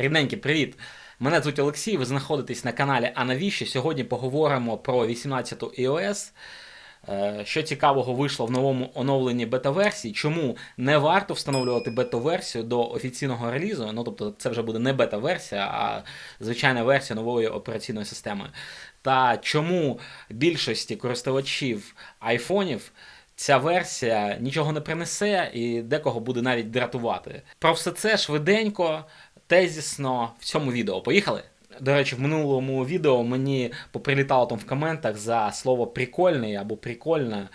Рідненький, привіт! Мене звуть Олексій, ви знаходитесь на каналі А навіщо? Сьогодні поговоримо про 18 iOS. Е, Що цікавого вийшло в новому оновленні бета-версії, чому не варто встановлювати бета-версію до офіційного релізу, ну тобто це вже буде не бета-версія, а звичайна версія нової операційної системи. Та чому більшості користувачів айфонів ця версія нічого не принесе і декого буде навіть дратувати. Про все це швиденько, тезісно в цьому відео. Поїхали! До речі, в минулому відео мені поприлітало там в коментах за слово прикольний або прикольна.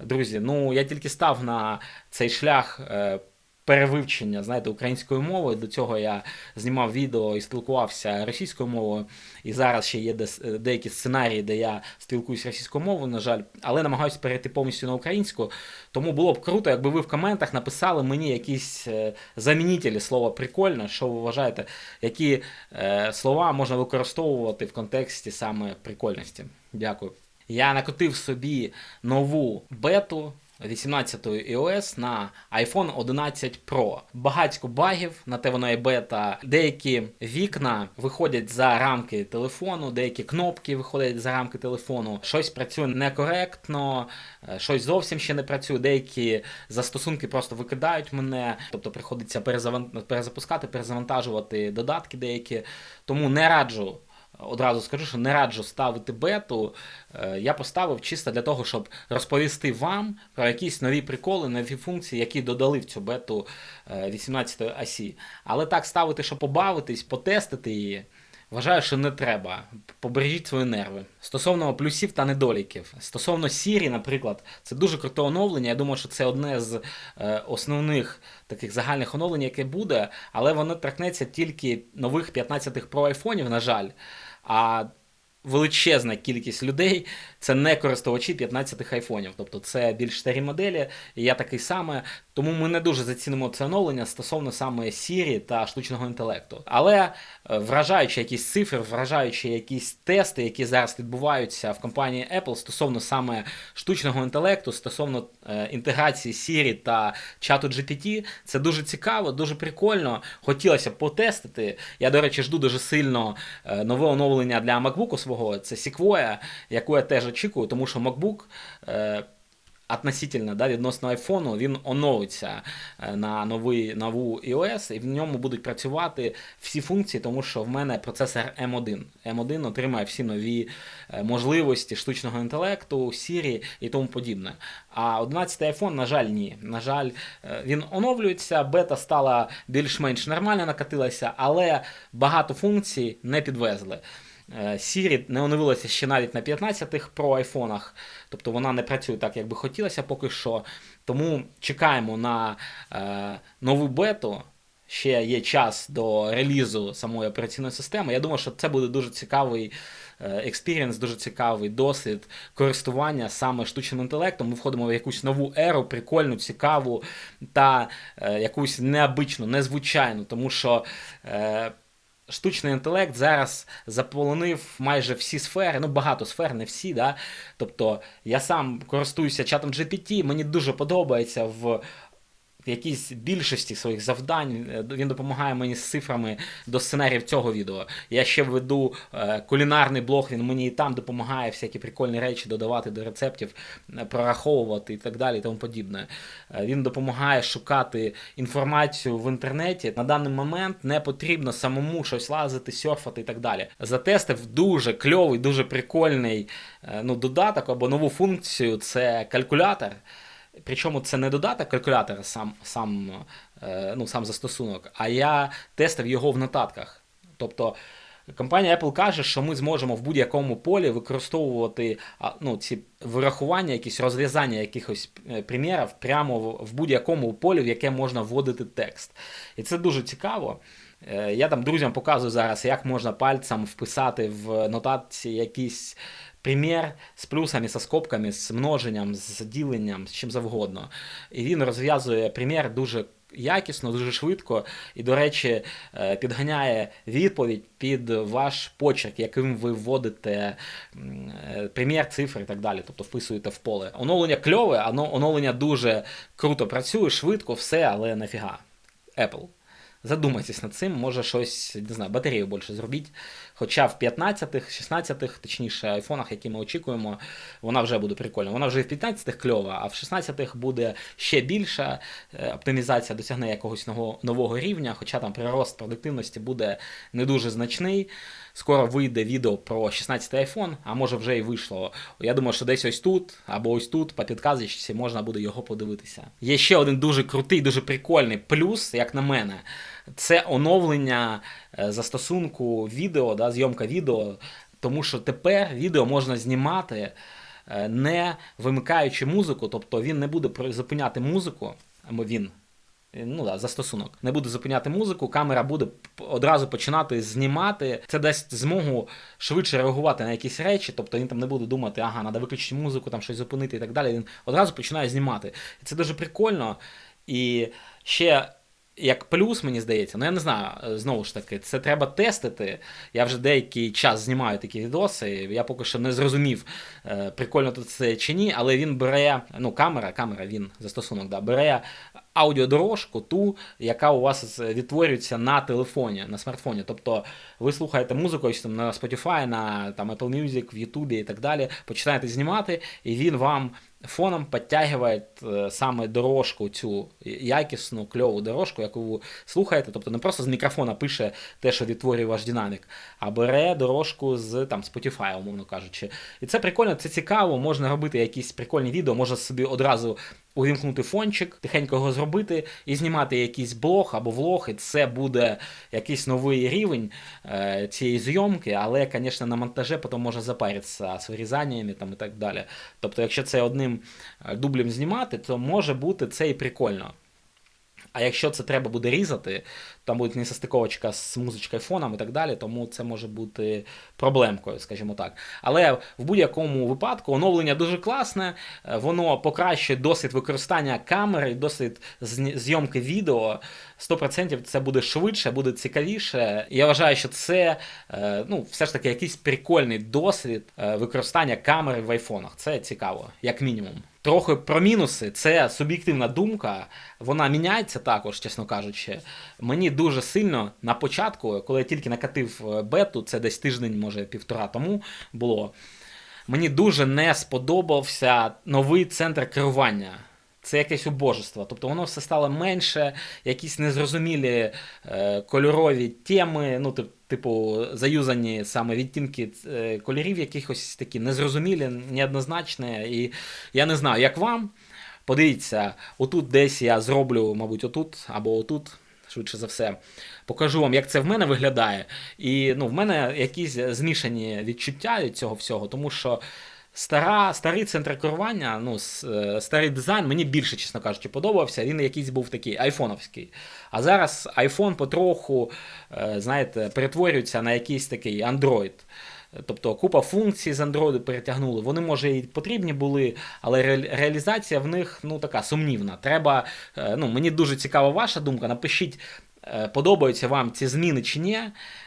Друзі, ну я тільки став на цей шлях е, перевивчення знаєте, української мови. До цього я знімав відео і спілкувався російською мовою. І зараз ще є деякі сценарії, де я спілкуюся російською мовою, на жаль, але намагаюся перейти повністю на українську. Тому було б круто, якби ви в коментах написали мені якісь е, замінителі слова прикольно, що ви вважаєте, які е, слова можна використовувати в контексті саме прикольності. Дякую. Я накотив собі нову бету 18 iOS на iPhone 11 Pro. Багатько багів, на те воно і бета. Деякі вікна виходять за рамки телефону, деякі кнопки виходять за рамки телефону. Щось працює некоректно, е, щось зовсім ще не працює. Деякі застосунки просто викидають мене, тобто приходиться перезапускати, перезавантажувати додатки деякі. Тому не раджу. Одразу скажу, що не раджу ставити бету. Е, Я поставив чисто для того, щоб розповісти вам про якісь нові приколи, нові функції, які додали в цю бету е, 18 осі. Але так ставити, щоб побавитись, потестити її. Вважаю, що не треба. Побережіть свої нерви. Стосовно плюсів та недоліків. Стосовно Siri, наприклад, це дуже круте оновлення. Я думаю, що це одне з е, основних таких загальних оновлень, яке буде, але воно торкнеться тільки нових 15 Pro айфонів, на жаль. А величезна кількість людей це не користувачі 15 айфонів. Тобто це більш старі моделі, і я такий саме. Тому ми не дуже зацінимо це оновлення стосовно саме Siri та штучного інтелекту. Але е, вражаючи якісь цифри, вражаючи якісь тести, які зараз відбуваються в компанії Apple стосовно саме штучного інтелекту, стосовно е, інтеграції Siri та чату GPT, це дуже цікаво, дуже прикольно. Хотілося б потестити. Я, до речі, жду дуже сильно е, нове оновлення для MacBook свого. Це Sequoia, яку я теж очікую, тому що MacBook. Е, Относительно да, відносно айфону, він оновиться е, на новий, нову iOS, і в ньому будуть працювати всі функції, тому що в мене процесор M1. M1 отримає всі нові е, можливості штучного інтелекту, Siri і тому подібне. А 11 iPhone, на жаль, ні. На жаль, е, він оновлюється, бета стала більш-менш нормально накатилася, але багато функцій не підвезли. Е, Siri не оновилася ще навіть на 15-х Pro айфонах, тобто вона не працює так, як би хотілося поки що. Тому чекаємо на е, нову бету. Ще є час до релізу самої операційної системи. Я думаю, що це буде дуже цікавий експірієнс, дуже цікавий досвід користування саме штучним інтелектом. Ми входимо в якусь нову еру, прикольну, цікаву та е, якусь необичну, незвичайну, тому що. Е, штучний інтелект зараз заполонив майже всі сфери, ну багато сфер, не всі. Да? Тобто я сам користуюся чатом GPT, мені дуже подобається в. В якійсь більшості своїх завдань Е, він допомагає мені з цифрами до сценаріїв цього відео. Я ще веду е, кулінарний блог, він мені і там допомагає всякі прикольні речі додавати до рецептів, е, прораховувати і так далі, і тому подібне. Він допомагає шукати інформацію в інтернеті. На даний момент не потрібно самому щось лазити, серфати і так далі. Затестив дуже кльовий, дуже прикольний ну, додаток або нову функцію це калькулятор. Причому це не додаток калькулятора, сам, сам, е, ну, сам застосунок, а я тестив його в нотатках. Тобто компанія Apple каже, що ми зможемо в будь-якому полі використовувати ну, ці вирахування, якісь розв'язання якихось е, примірів прямо в будь-якому полі, в яке можна вводити текст. І це дуже цікаво. Е, Я там друзям показую зараз, як можна пальцем вписати в нотації якийсь примір з плюсами, з скобками, з множенням, з діленням, з чим завгодно. І він розв'язує примір дуже якісно, дуже швидко, і, до речі, е, підганяє відповідь під ваш почерк, яким ви вводите е, примір, цифри і так далі, тобто вписуєте в поле. Оновлення кльове, оно- оновлення дуже круто працює, швидко, все, але нафіга. Apple. Задумайтесь над цим, може щось, не знаю, батарею більше зробіть. Хоча в 15-х, 16-х, точніше, айфонах, які ми очікуємо, вона вже буде прикольна. Вона вже в 15-х кльова, а в 16-х буде ще більша. е, Оптимізація досягне якогось нового, нового рівня, хоча там прирост продуктивності буде не дуже значний. Скоро вийде відео про 16-й iPhone, а може вже і вийшло. Я думаю, що десь ось тут або ось тут по підказочці можна буде його подивитися. Є ще один дуже крутий, дуже прикольний плюс, як на мене. Це оновлення е, застосунку відео, да, зйомка відео, тому що тепер відео можна знімати е, не вимикаючи музику, тобто він не буде зупиняти музику, або він. Е, Ну да, застосунок. Не буде зупиняти музику, камера буде одразу починати знімати. Це дасть змогу швидше реагувати на якісь речі, тобто він там не буде думати, ага, треба виключити музику, там щось зупинити і так далі. Він одразу починає знімати. І Це дуже прикольно. І ще як плюс, мені здається, ну я не знаю, е, знову ж таки, це треба тестити. Я вже деякий час знімаю такі відоси. Я поки що не зрозумів, е, прикольно тут це чи ні, але він бере, ну, камера, камера, він застосунок, да, бере аудіодорожку, ту, яка у вас відтворюється на телефоні, на смартфоні. Тобто ви слухаєте музику там на Spotify, на там, Apple Music, в YouTube і так далі, починаєте знімати, і він вам фоном підтягує е, саме дорожку, цю якісну, кльову дорожку, яку ви слухаєте. Тобто не просто з мікрофона пише те, що відтворює ваш динамік, а бере дорожку з там Spotify, умовно кажучи. І це прикольно, це цікаво, можна робити якісь прикольні відео, можна собі одразу увімкнути фончик, тихенько його зробити і знімати якийсь блог або влог, і це буде якийсь новий рівень е, цієї зйомки, але, звісно, на монтаже потім може запаритися з вирізаннями там, і так далі. Тобто, якщо це одним е, дублем знімати, то може бути це і прикольно. А якщо це треба буде різати, там буде несостиковочка з музичкою фоном і так далі, тому це може бути проблемкою, скажімо так. Але в будь-якому випадку оновлення дуже класне, е, воно покращує досвід використання камери, досвід зйомки відео. 100% це буде швидше, буде цікавіше. Я вважаю, що це е, ну, все ж таки якийсь прикольний досвід е, використання камери в айфонах. Це цікаво, як мінімум. Трохи про мінуси, це суб'єктивна думка, вона міняється також, чесно кажучи. Мені дуже сильно на початку, коли я тільки накатив е, бету, це десь тиждень, може півтора тому було. Мені дуже не сподобався новий центр керування. Це якесь убожество. Тобто воно все стало менше, якісь незрозумілі е, кольорові теми, ну, типу, заюзані саме відтінки е, кольорів, якихось такі незрозумілі, неоднозначні. І я не знаю, як вам. Подивіться, отут десь я зроблю, мабуть, отут або отут. Швидше за все, покажу вам, як це в мене виглядає. І ну, в мене якісь змішані відчуття від цього всього, тому що стара, старий центр керування, ну, е, старий дизайн мені більше, чесно кажучи, подобався. Він якийсь був такий айфоновський. А зараз iPhone потроху, е, знаєте, перетворюється на якийсь такий Android. Тобто купа функцій з Android перетягнули. Вони, може, і потрібні були, але ре- реалізація в них ну, така сумнівна. Треба, е, ну, мені дуже цікава ваша думка. Напишіть, подобаються вам ці зміни чи ні.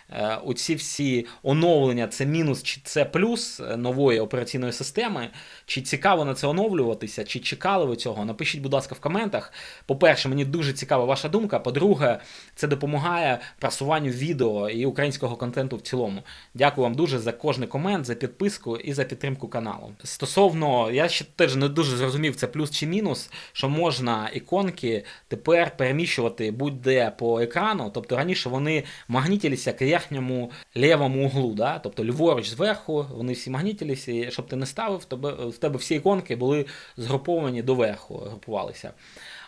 Е, Оці всі оновлення, це мінус чи це плюс е, нової операційної системи. Чи цікаво на це оновлюватися, чи чекали ви цього? Напишіть, будь ласка, в коментах. По-перше, мені дуже цікава ваша думка. По-друге, це допомагає просуванню відео і українського контенту в цілому. Дякую вам дуже за кожний комент, за підписку і за підтримку каналу. Стосовно, я ще теж не дуже зрозумів, це плюс чи мінус, що можна іконки тепер переміщувати будь-де по екрану. Тобто раніше вони магнітилися к верхньому лівому углу, да? тобто ліворуч зверху, вони всі магнітилися, і щоб ти не ставив, тебе, в тебе всі іконки були згруповані доверху, групувалися.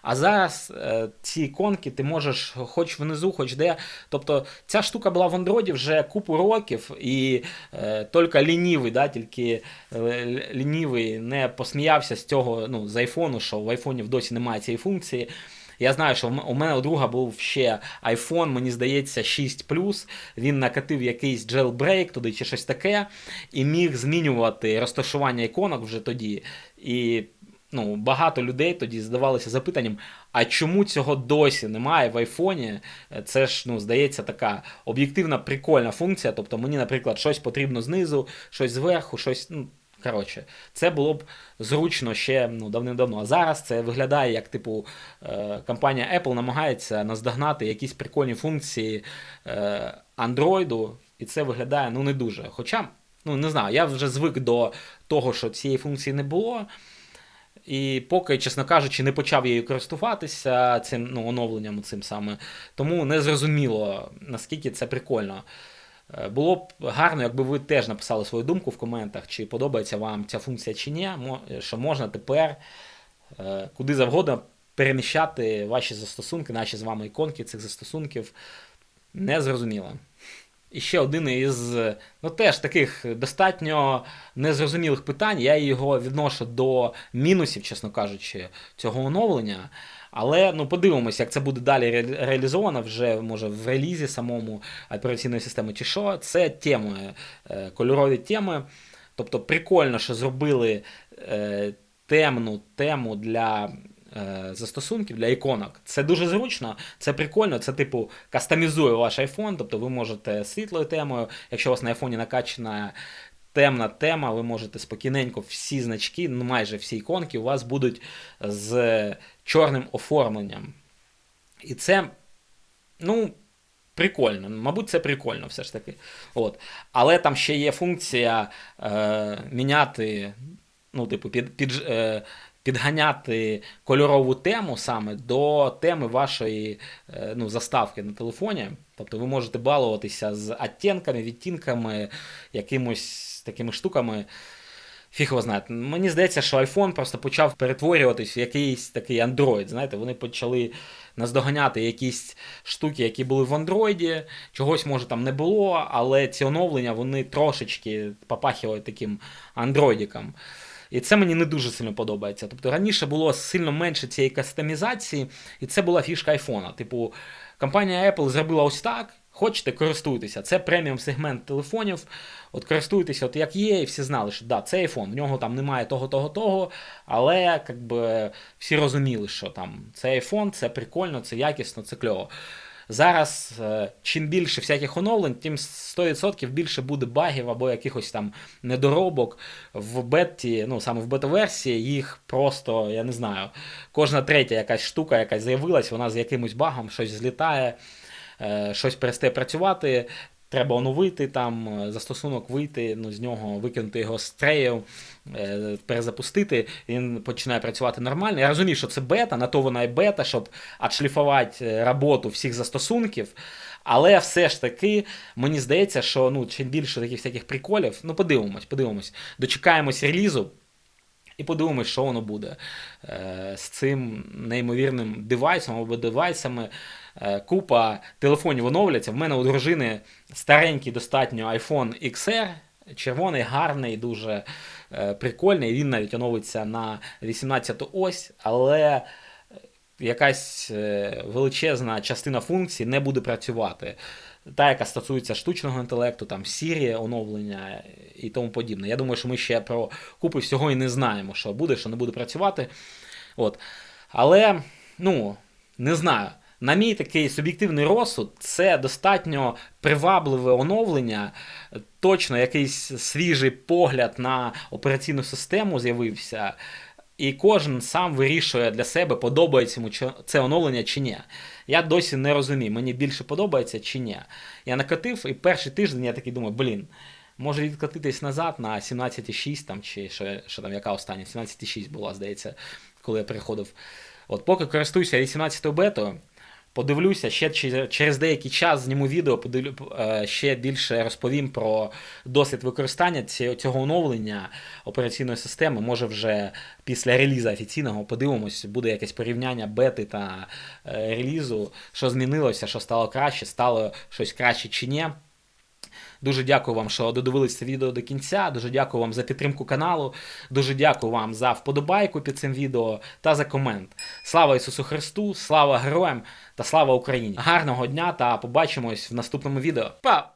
А зараз е, ці іконки ти можеш хоч внизу, хоч де. Тобто ця штука була в Андроїді вже купу років, і е, тільки лінівий, да, тільки е, лінівий не посміявся з цього, ну, з айфону, що в айфоні досі немає цієї функції. Я знаю, що у мене у друга був ще iPhone, мені здається, 6 Він накатив якийсь jailbreak туди чи щось таке, і міг змінювати розташування іконок вже тоді. І ну, багато людей тоді задавалися запитанням: а чому цього досі немає в айфоні? Це ж, ну, здається, така об'єктивна прикольна функція. Тобто мені, наприклад, щось потрібно знизу, щось зверху, щось. Ну, Коротше, це було б зручно ще ну, давним-давно. А зараз це виглядає як, типу, е, компанія Apple намагається наздогнати якісь прикольні функції е, Android, і це виглядає ну, не дуже. Хоча, ну не знаю, я вже звик до того, що цієї функції не було. І поки, чесно кажучи, не почав її користуватися цим ну, оновленням цим саме. Тому не зрозуміло, наскільки це прикольно. Е, Було б гарно, якби ви теж написали свою думку в коментах, чи подобається вам ця функція чи ні, що можна тепер е, куди завгодно переміщати ваші застосунки, наші з вами іконки цих застосунків. Не зрозуміло. І ще один із ну, теж таких достатньо незрозумілих питань. Я його відношу до мінусів, чесно кажучи, цього оновлення. Але ну подивимося, як це буде далі ре- реалізовано вже може в релізі самому операційної системи чи що. Це теми, е, кольорові теми. Тобто прикольно, що зробили е, темну тему для е, застосунків, для іконок. Це дуже зручно, це прикольно, це типу кастомізує ваш iPhone, тобто ви можете світлою темою, якщо у вас на айфоні накачана темна тема, ви можете спокійненько всі значки, ну майже всі іконки у вас будуть з чорним оформленням. І це, ну, прикольно. Мабуть, це прикольно все ж таки. От. Але там ще є функція е, міняти, ну, типу, під, під, е, підганяти кольорову тему саме до теми вашої е, ну, заставки на телефоні. Тобто ви можете балуватися з оттінками, відтінками, якимось такими штуками. Фіг його знає. Мені здається, що iPhone просто почав перетворюватись в якийсь такий Android. Знаєте, вони почали наздоганяти якісь штуки, які були в Android. Чогось може там не було, але ці оновлення вони трошечки попахивають таким андроїдиком. І це мені не дуже сильно подобається. Тобто раніше було сильно менше цієї кастомізації, і це була фішка айфона. Типу, компанія Apple зробила ось так. Хочете, користуйтеся. Це преміум сегмент телефонів. От користуйтеся, от як є, і всі знали, що да, це iPhone, в нього там немає того, того, того. Але як би, всі розуміли, що там це iPhone, це прикольно, це якісно, це кльово. Зараз, е, чим більше всяких оновлень, тим 100% більше буде багів або якихось там недоробок в беті, ну саме в бета-версії, їх просто, я не знаю, кожна третя якась штука, яка з'явилась, вона з якимось багом щось злітає, е, щось перестає працювати. Треба оновити там е, застосунок, вийти, ну, з нього викинути його з трею, е, перезапустити, він починає працювати нормально. Я розумію, що це бета, на то вона і бета, щоб відшліфувати е, роботу всіх застосунків. Але все ж таки, мені здається, що ну, чим більше таких всяких приколів, ну подивимось, подивимось. Дочекаємось релізу. І подивимось, що воно буде з цим неймовірним девайсом або девайсами. Е, купа телефонів оновляться. В мене у дружини старенький достатньо iPhone XR, червоний, гарний, дуже е, прикольний. Він навіть оновиться на 18 ось, але якась е, величезна частина функцій не буде працювати. Та, яка стосується штучного інтелекту, там Siri, оновлення і тому подібне. Я думаю, що ми ще про купи всього і не знаємо, що буде, що не буде працювати. От. Але, ну, не знаю. На мій такий суб'єктивний розсуд, це достатньо привабливе оновлення. Точно якийсь свіжий погляд на операційну систему з'явився. І кожен сам вирішує для себе, подобається йому це оновлення чи ні. Я досі не розумію, мені більше подобається чи ні. Я накатив, і перший тиждень я такий думаю, блін, може відкатитись назад на 17,6 там, чи що, що там, яка остання? 17,6 була, здається, коли я переходив. От поки користуюся 18 бетою, подивлюся, ще через деякий час зніму відео, подивлю, е, ще більше розповім про досвід використання цього оновлення операційної системи. Може вже після релізу офіційного подивимось, буде якесь порівняння бети та е, релізу, що змінилося, що стало краще, стало щось краще чи ні. Дуже дякую вам, що додивились це відео до кінця. Дуже дякую вам за підтримку каналу. Дуже дякую вам за вподобайку під цим відео та за комент. Слава Ісусу Христу, слава героям та слава Україні! Гарного дня та побачимось в наступному відео. Па!